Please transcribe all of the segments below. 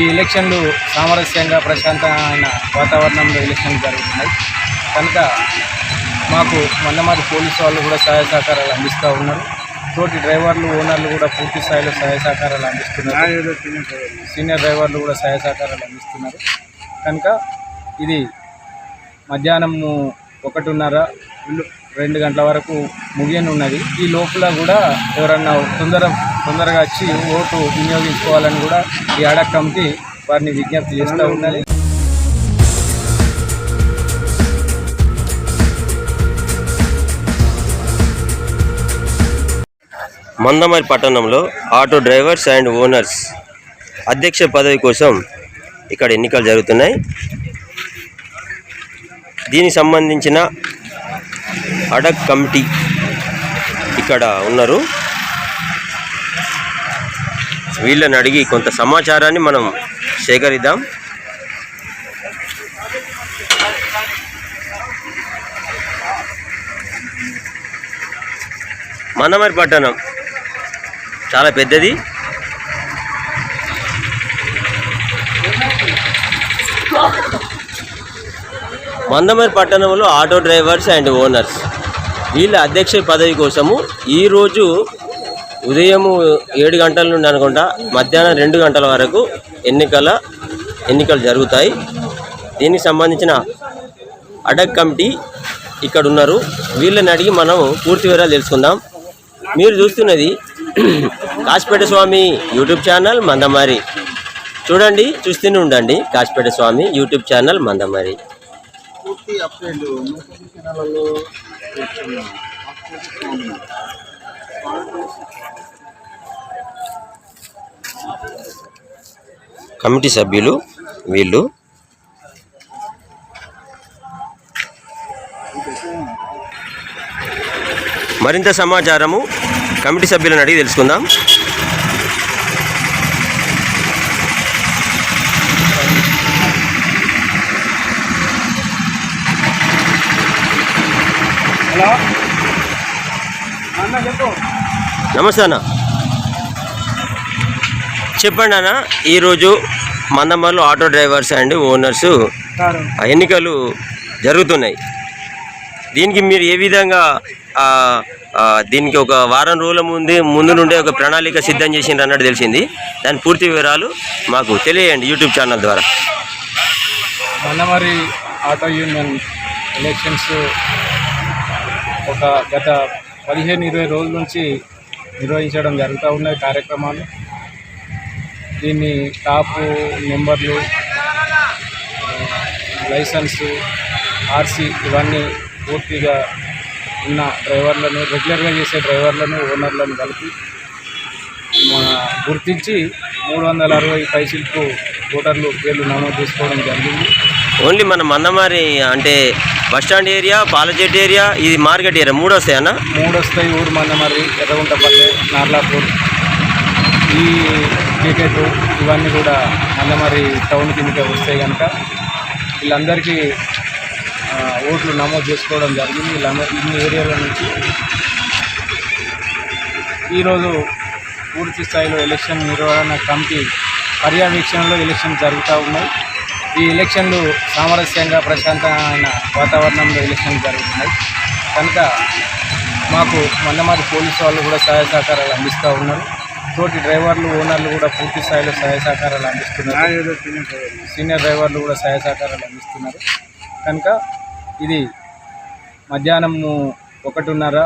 ఈ ఎలక్షన్లు సామరస్యంగా ప్రశాంతమైన వాతావరణంలో ఎలక్షన్లు జరుగుతున్నాయి. కనుక మాకు మందమాది పోలీసు వాళ్ళు కూడా సహాయ సహకారాలు అందిస్తూ ఉన్నారు. తోటి డ్రైవర్లు ఓనర్లు కూడా పూర్తి స్థాయిలో సహాయ సహకారాలు అందిస్తున్నారు. సీనియర్ డ్రైవర్లు కూడా సహాయ సహకారాలు అందిస్తున్నారు. కనుక ఇది మధ్యాహ్నము ఒకటిన్నర. రెండు గంటల వరకు ముగియనున్నది ఈ లోపల కూడా ఎవరన్నా తొందర తొందరగా వచ్చి ఓటు వినియోగించుకోవాలని కూడా ఈ అడక్ కమిటీ వారిని విజ్ఞప్తి చేస్తూ ఉన్నది. మందమరి పట్టణంలో ఆటో డ్రైవర్స్ అండ్ ఓనర్స్ అధ్యక్ష పదవి కోసం ఇక్కడ ఎన్నికలు జరుగుతున్నాయి. దీనికి సంబంధించిన అడక్ కమిటీ ఇక్కడ ఉన్నారు. వీళ్ళని అడిగి కొంత సమాచారాన్ని మనం సేకరిద్దాం. మందమరి పట్టణం చాలా పెద్దది. మందమరి పట్టణంలో ఆటో డ్రైవర్స్ అండ్ ఓనర్స్. వీళ్ళ అధ్యక్ష పదవి కోసము ఈరోజు ఉదయం ఏడు గంటల నుండి అనుకుంటా మధ్యాహ్నం రెండు గంటల వరకు ఎన్నికల ఎన్నికలు జరుగుతాయి. దీనికి సంబంధించిన అడక్ కమిటీ ఇక్కడ ఉన్నారు. వీళ్ళని అడిగి మనం పూర్తి వివరాలు తెలుసుకుందాం. మీరు చూస్తున్నది కాసిపేట స్వామి యూట్యూబ్ ఛానల్ మందమారి. చూడండి చూస్తూనే ఉండండి కాసిపేట స్వామి యూట్యూబ్ ఛానల్ మందమారి. పూర్తి అప్డేట్. కమిటీ సభ్యులు వీళ్ళు. మరింత సమాచారము కమిటీ సభ్యులను అడిగి తెలుసుకుందాం. హలో. అన్న చెప్పు. నమస్తే అన్న. చెప్పండి అన్న ఈరోజు మందమర్లో ఆటో డ్రైవర్స్ అండ్ ఓనర్స్ ఎన్నికలు జరుగుతున్నాయి. దీనికి మీరు ఏ విధంగా దీనికి ఒక వారం రోజుల ముందే ముందు నుండే ఒక ప్రణాళిక సిద్ధం చేసిండ్రు అన్నట్టు తెలిసింది. దాని పూర్తి వివరాలు మాకు తెలియజేయండి యూట్యూబ్ ఛానల్ ద్వారా. మొన్నమరి ఆటో యూనియన్ ఎలక్షన్స్ ఒక గత పదిహేను ఇరవై రోజుల నుంచి నిర్వహించడం జరుగుతూ ఉన్నాయి కార్యక్రమాలు. దీన్ని టాపు నెంబర్లు లైసెన్సు ఆర్సీ ఇవన్నీ పూర్తిగా ఉన్న డ్రైవర్లను రెగ్యులర్గా చేసే డ్రైవర్లను ఓనర్లను కలిపి గుర్తించి మూడు వందల అరవై పైసలకు ఓటర్లు పేర్లు నమోదు చేసుకోవడం జరిగింది. ఓన్లీ మన మందమారి అంటే బస్టాండ్ ఏరియా పాలజెట్ ఏరియా ఇది మార్కెట్ ఏరియా. మూడు వస్తాయన్న మూడు వస్తాయి ఊరు మందమర్రి ఎర్రగుంటపల్లి నార్లాపూర్. ఈ క్రికెట్ ఇవన్నీ కూడా మందమర్రి టౌన్ కిందకే వస్తాయి కనుక వీళ్ళందరికీ ఓట్లు నమోదు చేసుకోవడం జరిగింది. వీళ్ళందరూ ఇన్ని ఏరియాల నుంచి ఈరోజు పూర్తి స్థాయిలో ఎలక్షన్ నిర్వహణ కమిటీ పర్యవేక్షణలో ఎలక్షన్ జరుగుతూ ఉన్నాయి. ఈ ఎలక్షన్లు సామరస్యంగా ప్రశాంతమైన వాతావరణంలో ఎలక్షన్లు జరుగుతున్నాయి. కనుక మాకు మందమాది పోలీసు వాళ్ళు కూడా సహాయ సహకారాలు అందిస్తూ ఉన్నారు. తోటి డ్రైవర్లు ఓనర్లు కూడా పూర్తి స్థాయిలో సహాయ సహకారాలు అందిస్తున్నారు. సీనియర్ డ్రైవర్లు కూడా సహాయ సహకారాలు అందిస్తున్నారు. కనుక ఇది మధ్యాహ్నము ఒకటిన్నర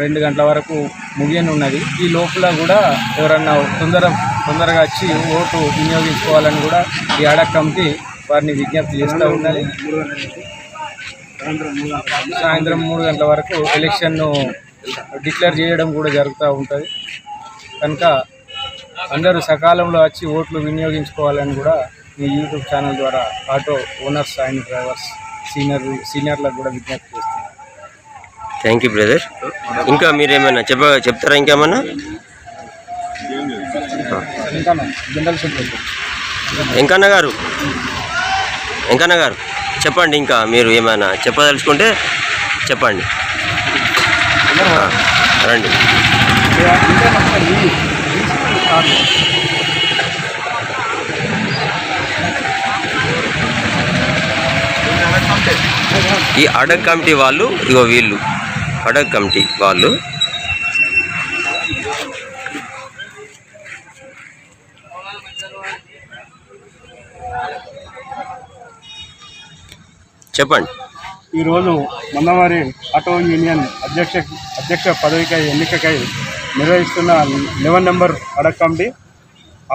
రెండు గంటల వరకు ముగియనున్నది. ఈ లోపల కూడా ఎవరన్నా తొందర తొందరగా వచ్చి ఓటు వినియోగించుకోవాలని కూడా ఈ అడక్ కమిటీ వారిని విజ్ఞప్తి చేస్తూ ఉన్నది. సాయంత్రం మూడు గంటల వరకు ఎలక్షన్ను డిక్లేర్ చేయడం కూడా జరుగుతూ ఉంటుంది. కనుక అందరూ సకాలంలో వచ్చి ఓట్లు వినియోగించుకోవాలని కూడా మీ యూట్యూబ్ ఛానల్ ద్వారా auto owners and drivers senior సీనియర్లకు కూడా విజ్ఞప్తి చేస్తారు థ్యాంక్ యూ బ్రదర్ ఇంకా మీరు ఏమైనా చెప్ప చెప్తారా ఇంకేమన్నా? వెంకన్న గారు. వెంకన్న గారు చెప్పండి ఇంకా మీరు ఏమైనా చెప్పదలుచుకుంటే చెప్పండి. రండి. ఈ అడగ్ కమిటీ వాళ్ళు ఇగో వీళ్ళు. అడగ్ కమిటీ వాళ్ళు చెప్పండి. ఈరోజు మందవారి ఆటో యూనియన్ అధ్యక్ష అధ్యక్ష పదవికై ఎన్నికకై నిర్వహిస్తున్న లెవెన్ నెంబర్ అడక్ కమిటీ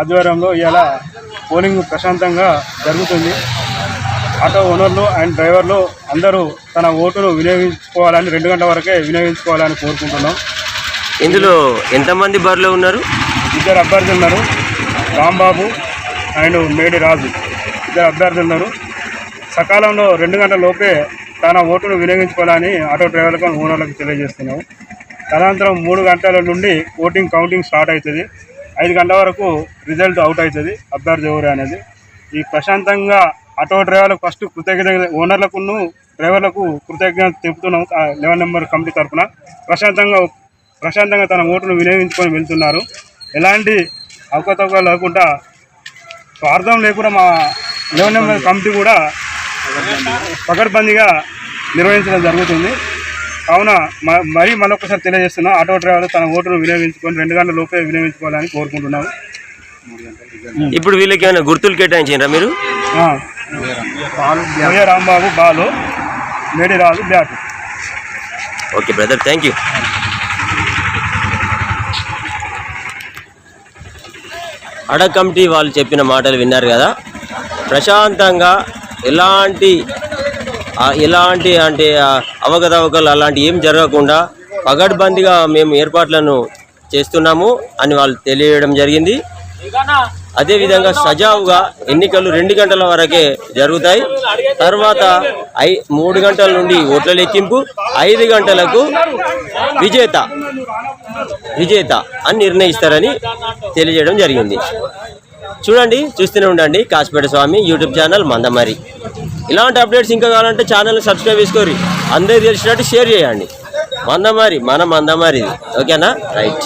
ఆధ్వర్యంలో ఇలా పోలింగ్ ప్రశాంతంగా జరుగుతుంది. ఆటో ఓనర్లు అండ్ డ్రైవర్లు అందరూ తన ఓటును వినియోగించుకోవాలని రెండు గంటల వరకే వినియోగించుకోవాలని కోరుకుంటున్నాం. ఇందులో ఎంతమంది బరిలో ఉన్నారు? ఇద్దరు అభ్యర్థులు ఉన్నారు. రాంబాబు అండ్ మేడి రాజు. ఇద్దరు అభ్యర్థులు ఉన్నారు. సకాలంలో రెండు గంటల లోపే తన ఓటును వినియోగించుకోవాలని ఆటో డ్రైవర్లకు ఓనర్లకు తెలియజేస్తున్నాము తదనంతరం మూడు గంటల నుండి ఓటింగ్ కౌంటింగ్ స్టార్ట్ అవుతుంది. ఐదు గంటల వరకు రిజల్ట్ అవుట్ అవుతుంది. అభ్యర్థి ఎవరు అనేది. ఈ ప్రశాంతంగా ఆటో డ్రైవర్లకు ఫస్ట్ కృతజ్ఞత ఓనర్లకును డ్రైవర్లకు కృతజ్ఞత తెలుపుతున్నాము. లెవెన్ నెంబర్ కమిటీ తరఫున ప్రశాంతంగా ప్రశాంతంగా తన ఓటును వినియోగించుకొని వెళ్తున్నారు. ఎలాంటి అవకతవకలు లేకుండా స్వార్థం లేకుండా మా లెవెన్ నెంబర్ కమిటీ కూడా పకడ్బందీగా నిర్వహించడం జరుగుతుంది. కావున మరీ మరొకసారి తెలియజేస్తున్నా ఆటో డ్రైవర్ తన ఓటును వినియోగించుకొని రెండు గంటల లోపే వినియోగించుకోవాలని కోరుకుంటున్నాము. ఇప్పుడు వీళ్ళకి ఏమైనా గుర్తులు కేటాయించారా మీరు? Rambabu Balu Mediraju bat. Okay brother thank you అడ కమిటీ వాళ్ళు చెప్పిన మాటలు విన్నారు కదా. ప్రశాంతంగా ఎలాంటి ఎలాంటి అంటే అవగతవకలు అవకతవకలు అలాంటి ఏం జరగకుండా పగడ్బందీగా మేము ఏర్పాట్లను చేస్తున్నాము అని వాళ్ళు తెలియడం జరిగింది. అదేవిధంగా సజావుగా ఎన్నికలు రెండు గంటల వరకే జరుగుతాయి. తర్వాత ఐ మూడు గంటల నుండి ఓట్ల లెక్కింపు ఐదు గంటలకు విజేత విజేత అని నిర్ణయిస్తారని తెలియజేయడం జరిగింది. చూడండి చూస్తూనే ఉండండి కాసిపేట స్వామి యూట్యూబ్ ఛానల్ మందమరి. ఇలాంటి అప్డేట్స్ ఇంకా కావాలంటే ఛానల్ సబ్స్క్రైబ్ చేసుకోరి. అందరికీ తెలిసినట్టు షేర్ చేయండి. మందమారి మన మందమారిది. ఓకేనా? రైట్.